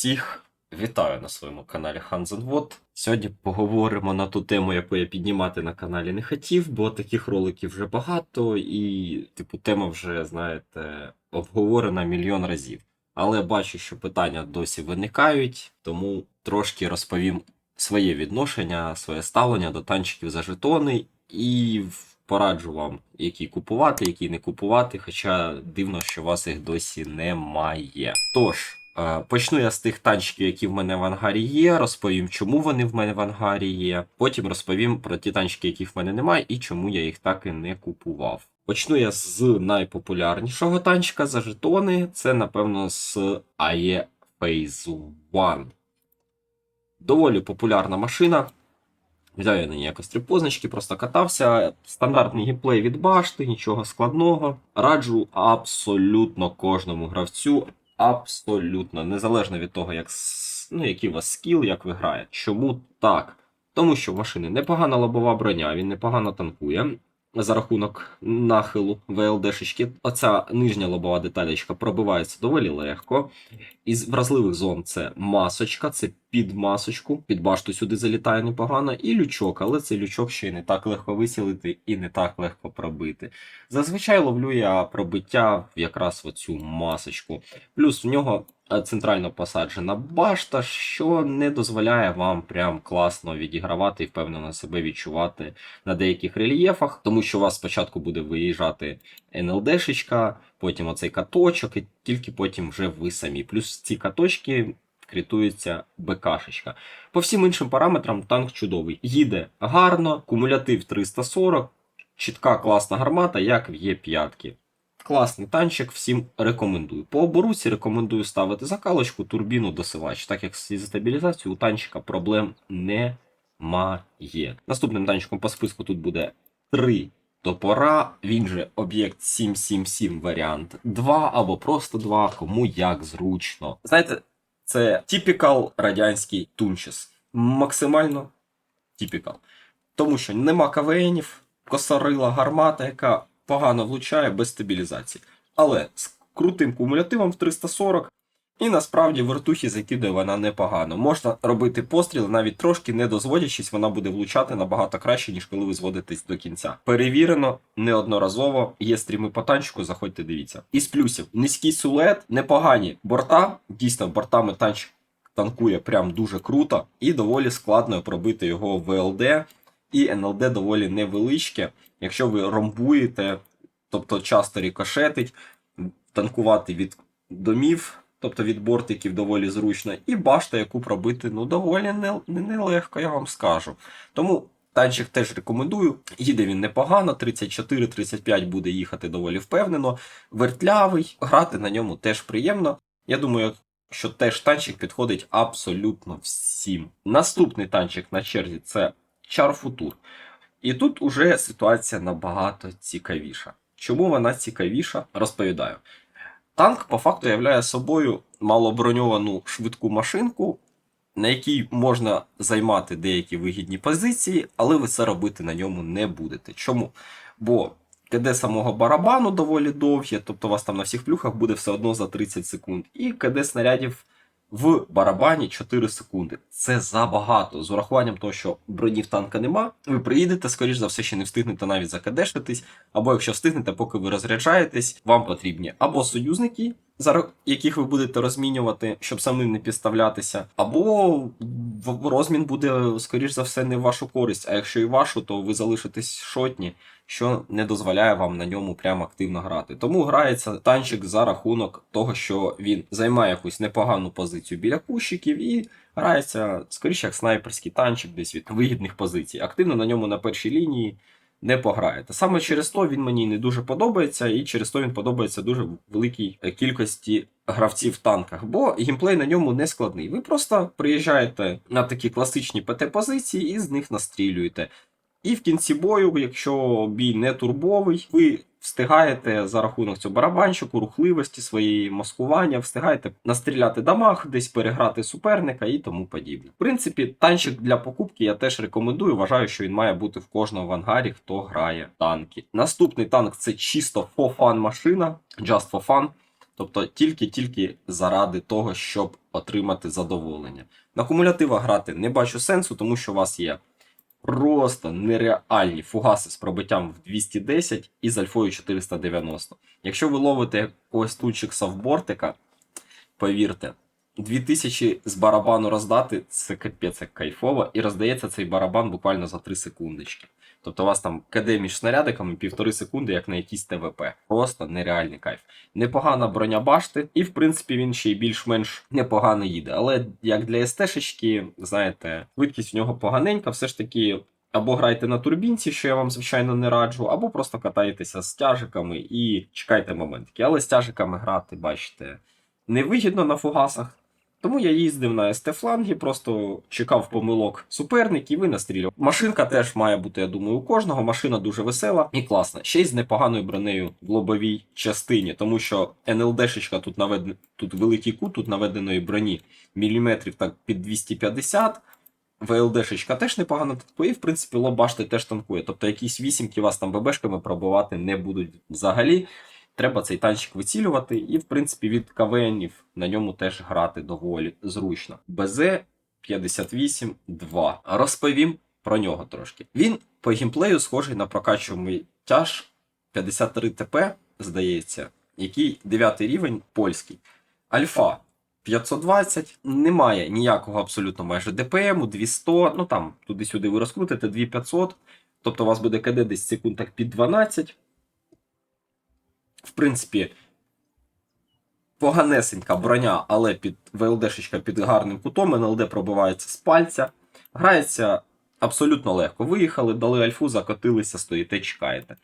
Всіх вітаю на своєму каналі Hansenwot. Сьогодні поговоримо на ту тему, яку я піднімати на каналі не хотів, бо таких роликів вже багато, і, типу, тема вже, знаєте, обговорена мільйон разів. Але бачу, що питання досі виникають, тому трошки розповім своє відношення, своє ставлення до танчиків за жетони і пораджу вам, які купувати, які не купувати, хоча дивно, що у вас їх досі немає. Тож, почну я з тих танчиків, які в мене в ангарі є, розповім, чому вони в мене в ангарі є. Потім розповім про ті танчики, яких в мене немає, і чому я їх так і не купував. Почну я з найпопулярнішого танчика за жетони. Це, напевно, з AE Phase 1. Доволі популярна машина. Взяв я на ній якось три позначки, просто катався. Стандартний геймплей від башти, нічого складного. Раджу абсолютно кожному гравцю. Абсолютно, незалежно від того, як, ну, який у вас скіл, як ви граєте. Чому так? Тому що в машини непогана лобова броня, він непогано танкує. За рахунок нахилу ВЛДшечки. Оця нижня лобова деталечка пробивається доволі легко. Із вразливих зон це масочка, це під масочку, під башту сюди залітає непогано, і лючок, але цей лючок ще й не так легко висілити і не так легко пробити. Зазвичай ловлю я пробиття якраз оцю масочку. Плюс в нього центрально посаджена башта, що не дозволяє вам прям класно відігравати і впевнено себе відчувати на деяких рельєфах, тому що у вас спочатку буде виїжджати НЛДшечка, потім оцей каточок, і тільки потім вже ви самі. Плюс ці каточки критується БКшечка. По всім іншим параметрам танк чудовий. Їде гарно, кумулятив 340, чітка класна гармата, як в Є5. Класний танчик, всім рекомендую. По оборуці рекомендую ставити закалочку, турбіну, досилач, так як зі стабілізацією у танчика проблем немає. Наступним танчиком по списку тут буде 3 топора, він же об'єкт 777 варіант 2 або просто 2, кому як зручно. Знаєте, це типікал радянський тунчес. Максимально типікал. Тому що нема КВНів, косарила гармата, яка погано влучає без стабілізації. Але з крутим кумулятивом в 340 і насправді вертухи закидує вона непогано. Можна робити постріли, навіть трошки не дозводячись, вона буде влучати набагато краще, ніж коли ви зводитесь до кінця. Перевірено неодноразово. Є стріми по танчику, заходьте, дивіться. Із плюсів низький силует, непогані борта. Дійсно, бортами танчик танкує прям дуже круто, і доволі складно пробити його в ВЛД. І НЛД доволі невеличке. Якщо ви ромбуєте, тобто часто рікошетить, танкувати від домів, тобто від бортиків доволі зручно, і башта, яку пробити ну доволі не- не- нелегко, я вам скажу. Тому танчик теж рекомендую. Їде він непогано, 34-35 буде їхати доволі впевнено. Вертлявий, грати на ньому теж приємно. Я думаю, що теж танчик підходить абсолютно всім. Наступний танчик на черзі це Чарфутур. І тут уже ситуація набагато цікавіша. Чому вона цікавіша, розповідаю. Танк по факту являє собою малоброньовану швидку машинку, на якій можна займати деякі вигідні позиції, але ви це робити на ньому не будете. Чому? Бо КД самого барабану доволі довге, тобто у вас там на всіх плюхах буде все одно за 30 секунд, і КД снарядів в барабані 4 секунди. Це забагато. З урахуванням того, що бронів танка нема, ви приїдете, скоріш за все, ще не встигнете навіть закадешитись, або якщо встигнете, поки ви розряджаєтесь, вам потрібні або союзники, за яких ви будете розмінювати, щоб самим не підставлятися, або розмін буде, скоріш за все, не в вашу користь. А якщо і вашу, то ви залишитесь шотні, що не дозволяє вам на ньому прямо активно грати. Тому грається танчик за рахунок того, що він займає якусь непогану позицію біля кущиків і грається скоріше як снайперський танчик десь від вигідних позицій. Активно на ньому на першій лінії не пограєте. Саме через то він мені не дуже подобається, і через то він подобається дуже великій е, кількості гравців в танках, бо геймплей на ньому не складний. Ви просто приїжджаєте на такі класичні ПТ-позиції і з них настрілюєте. І в кінці бою, якщо бій не турбовий, ви встигаєте за рахунок цього барабанщику, рухливості, своєї маскування, встигаєте настріляти дамаг, десь переграти суперника і тому подібне. В принципі, танчик для покупки я теж рекомендую. Вважаю, що він має бути в кожному в ангарі, хто грає танки. Наступний танк це чисто fun машина, just for fun. Тобто тільки-тільки заради того, щоб отримати задоволення. На кумулятивах грати не бачу сенсу, тому що у вас є просто нереальні фугаси з пробиттям в 210 і з альфою 490. Якщо ви ловите якогось тут в бортика, повірте, 2000 з барабану роздати це капець як кайфово, і роздається цей барабан буквально за 3 секундочки. Тобто у вас там КД між снарядиками півтори секунди, як на якійсь ТВП. Просто нереальний кайф. Непогана броня башти, і в принципі він ще й більш-менш непогано їде. Але як для СТ-шечки, знаєте, швидкість в нього поганенька, все ж таки. Або грайте на турбінці, що я вам звичайно не раджу, або просто катаєтеся з тяжиками і чекайте моментики. Але з тяжиками грати, бачите, невигідно на фугасах. Тому я їздив на СТ-флангі, просто чекав помилок суперників і настрілював. Машинка теж має бути, я думаю, у кожного. Машина дуже весела і класна. Ще й з непоганою бронею в лобовій частині, тому що НЛДшечка тут наведен... тут великий кут, тут наведеної броні міліметрів так під 250. ВЛДшечка теж непогано танкує, і в принципі лоб башти теж танкує. Тобто якісь вісімки вас там ББшками пробивати не будуть взагалі. Треба цей танчик вицілювати, і, в принципі, від КВНів на ньому теж грати доволі зручно. БЗ 58-2. Розповім про нього трошки. Він по геймплею схожий на прокачуваний тяж 53 ТП, здається, який 9 рівень польський. Альфа 520, немає ніякого абсолютно майже ДПМу, 200, ну там туди-сюди ви розкрутите 2500, тобто у вас буде КД десь секунд так під 12 в принципі, поганесенька броня, але під ВЛДшечка під гарним кутом, НЛД пробивається з пальця. Грається абсолютно легко. Виїхали, дали альфу, закотилися, стоїте, чекаєте.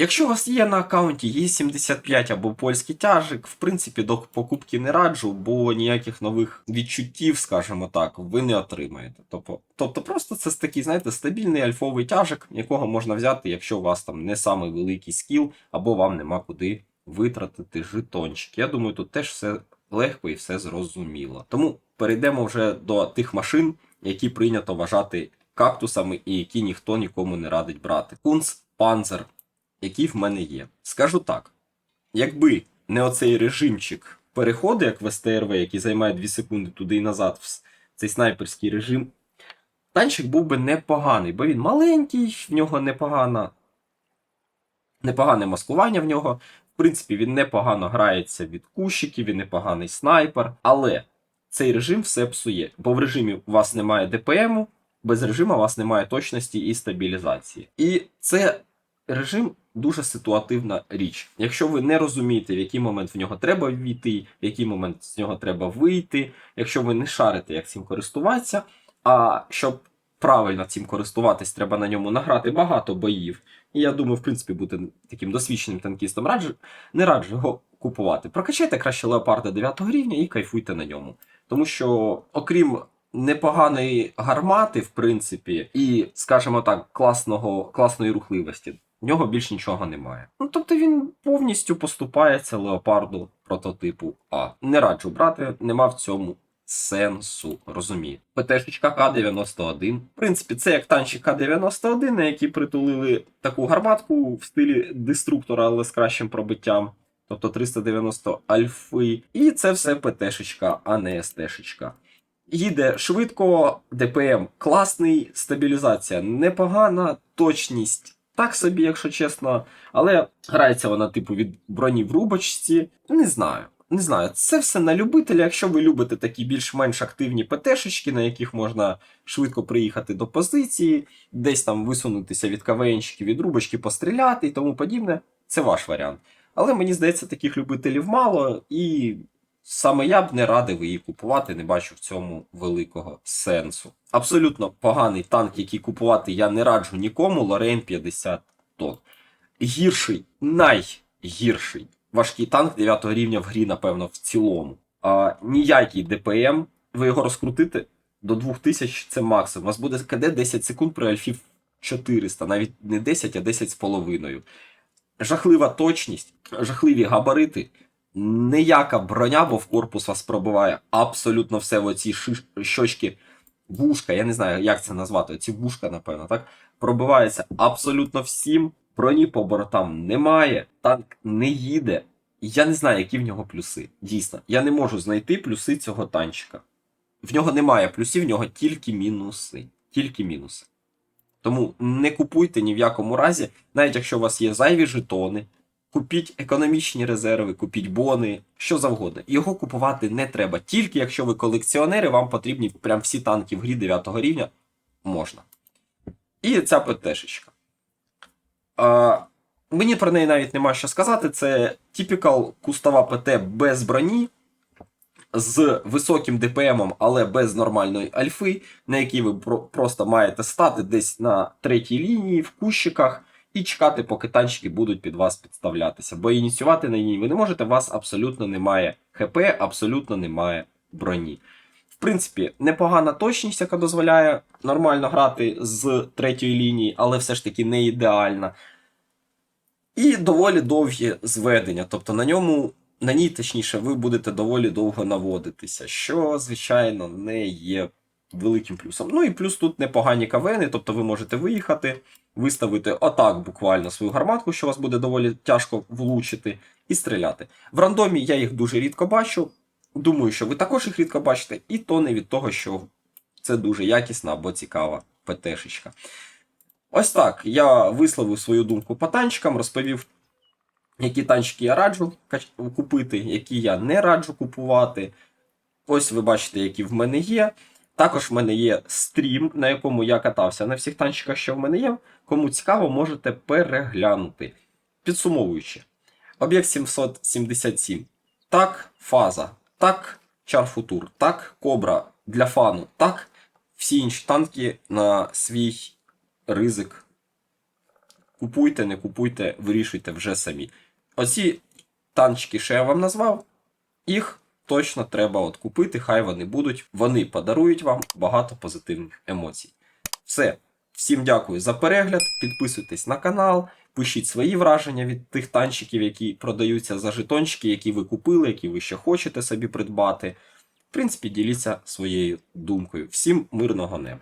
Якщо у вас є на аккаунті Є75 або польський тяжик, в принципі, до покупки не раджу, бо ніяких нових відчуттів, скажімо так, ви не отримаєте. Тобто, тобто просто це такий, знаєте, стабільний альфовий тяжик, якого можна взяти, якщо у вас там не самий великий скіл, або вам нема куди витратити жетончик. Я думаю, тут теж все легко і все зрозуміло. Тому перейдемо вже до тих машин, які прийнято вважати кактусами і які ніхто нікому не радить брати. Кунц, панзер які в мене є. Скажу так: якби не оцей режимчик переходу, як в СТРВ, який займає 2 секунди туди і назад, в цей снайперський режим, танчик був би непоганий, бо він маленький, в нього непогана, непогане маскування в нього. В принципі, він непогано грається від кущиків, він непоганий снайпер, але цей режим все псує, бо в режимі у вас немає ДПМу, без режиму у вас немає точності і стабілізації. І це режим дуже ситуативна річ. Якщо ви не розумієте, в який момент в нього треба ввійти, в який момент з нього треба вийти, якщо ви не шарите, як цим користуватися, а щоб правильно цим користуватись, треба на ньому награти багато боїв. І я думаю, в принципі, бути таким досвідченим танкістом раджу, не раджу його купувати. Прокачайте краще леопарда 9 рівня і кайфуйте на ньому. Тому що, окрім непоганої гармати, в принципі, і, скажімо так, класного, класної рухливості. В нього більш нічого немає. Ну тобто він повністю поступається леопарду прототипу А. Не раджу брати, нема в цьому сенсу, розумієте. ПТшечка К-91. В принципі, це як танчик К-91, на який притулили таку гарматку в стилі деструктора, але з кращим пробиттям. Тобто 390 альфи. І це все ПТшечка, а не СТшечка. Їде швидко, ДПМ класний, стабілізація непогана, точність так собі, якщо чесно. Але грається вона, типу, від броні в рубочці. Не знаю. Не знаю, це все на любителя. Якщо ви любите такі більш-менш активні ПТшечки, на яких можна швидко приїхати до позиції, десь там висунутися від КВНщиків, від рубочки, постріляти і тому подібне, це ваш варіант. Але мені здається, таких любителів мало, і саме я б не радив її купувати, не бачу в цьому великого сенсу. Абсолютно поганий танк, який купувати я не раджу нікому. Лорейн 50 тонн. Гірший, найгірший важкий танк 9 рівня в грі, напевно, в цілому. А, Ніякий ДПМ, ви його розкрутите до 2000 це максимум. У вас буде КД 10 секунд при альфі 400, навіть не 10, а 10 з половиною. Жахлива точність, жахливі габарити. Ніяка броня, бо в корпус вас пробиває абсолютно все оці шиш... щочки вушка, я не знаю, як це назвати, ці вушка, напевно, так? Пробивається абсолютно всім. Броні по бортам немає, танк не їде. Я не знаю, які в нього плюси. Дійсно, я не можу знайти плюси цього танчика. В нього немає плюсів, в нього тільки мінуси. Тільки мінуси. Тому не купуйте ні в якому разі, навіть якщо у вас є зайві жетони, купіть економічні резерви, купіть бони, що завгодно. Його купувати не треба. Тільки якщо ви колекціонери, вам потрібні прям всі танки в грі 9 рівня, можна. І ця ПТшечка. А, мені про неї навіть нема що сказати. Це типікал кустова ПТ без броні, з високим ДПМом, але без нормальної альфи, на якій ви про- просто маєте стати десь на третій лінії, в кущиках, і чекати, поки танчики будуть під вас підставлятися. Бо ініціювати на ній ви не можете, у вас абсолютно немає ХП, абсолютно немає броні. В принципі, непогана точність, яка дозволяє нормально грати з третьої лінії, але все ж таки не ідеальна. І доволі довгі зведення. Тобто на ньому, на ній, точніше, ви будете доволі довго наводитися, що, звичайно, не є великим плюсом. Ну і плюс тут непогані кавени, тобто ви можете виїхати, виставити отак буквально свою гарматку, що вас буде доволі тяжко влучити, і стріляти. В рандомі я їх дуже рідко бачу. Думаю, що ви також їх рідко бачите, і то не від того, що це дуже якісна або цікава ПТшечка. Ось так. Я висловив свою думку по танчикам, розповів, які танчики я раджу купити, які я не раджу купувати. Ось ви бачите, які в мене є. Також в мене є стрім, на якому я катався на всіх танчиках, що в мене є. Кому цікаво, можете переглянути. Підсумовуючи, об'єкт 777. Так, фаза, так, чарфутур, так, кобра для фану, так, всі інші танки на свій ризик. Купуйте, не купуйте, вирішуйте вже самі. Оці танчики, що я вам назвав, їх точно треба от купити, хай вони будуть. Вони подарують вам багато позитивних емоцій. Все. Всім дякую за перегляд. Підписуйтесь на канал, пишіть свої враження від тих танчиків, які продаються за жетончики, які ви купили, які ви ще хочете собі придбати. В принципі, діліться своєю думкою. Всім мирного неба!